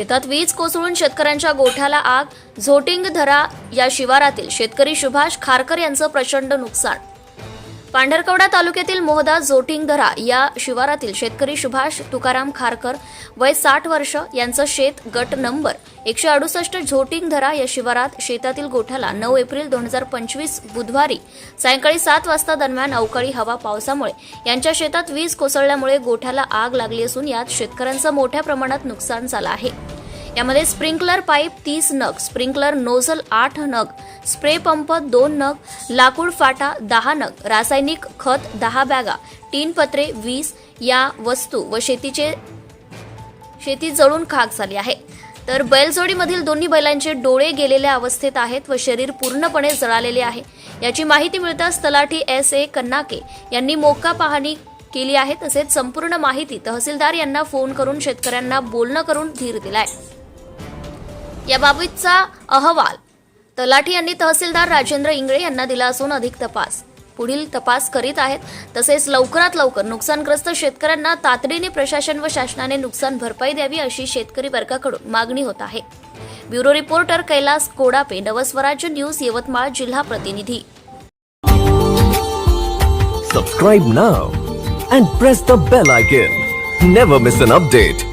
शेतात वीज कोसळून शेतकऱ्यांच्या गोठ्याला आग झोटिंगधरा या शिवारातील शेतकरी सुभाष खारकर यांचं प्रचंड नुकसान. पांढरकवडा तालुक्यातील मोहदा जोटिंगधरा या शिवारातील शेतकरी सुभाष तुकाराम खारकर वय साठ वर्ष यांचं शेत गट नंबर एकशे अडुसष्ट झोटिंगधरा या शिवारात शेतातील गोठ्याला नऊ एप्रिल दोन हजार पंचवीस बुधवारी सायंकाळी सात वाजता दरम्यान अवकाळी हवा पावसामुळे यांच्या शेतात वीज कोसळल्यामुळे गोठ्याला आग लागली असून यात शेतकऱ्यांचं मोठ्या प्रमाणात नुकसान झालं आहे. यामध्ये स्प्रिंकलर पाईप तीस नग स्प्रिंकलर नोझल आठ नग स्प्रे पंप दोन नग लाकूड फाटा दहा नग रासायनिक खत दहा बॅगा टीन पत्रे वीस या वस्तू व शेतीचे शेती जळून खाक झाली आहे. तर बैलजोडीमधील दोन्ही बैलांचे डोळे गेलेल्या अवस्थेत आहेत व शरीर पूर्णपणे जळालेले आहे. याची माहिती मिळताच तलाठी एस ए कन्नाके यांनी मोका पाहणी केली आहे. तसेच संपूर्ण माहिती तहसीलदार यांना फोन करून शेतकऱ्यांना बोलणं करून धीर दिलाय. याबाबतचा अहवाल. तलाठी यांनी तहसीलदार राजेंद्र इंगळे यांना दिला असून अधिक तपास. पुढील तपास करीत आहेत. तसेच लवकरात लवकर नुकसानग्रस्त शेतकऱ्यांना तातडीने प्रशासन व शासनाने नुकसान भरपाई द्यावी अशी शेतकरी वर्गाकडून मागणी होत आहे. Bureau reporter Kailas Kodape Navswarajya news Yavatmal जिल्हा प्रतिनिधी. Subscribe now and press the bell icon never miss an update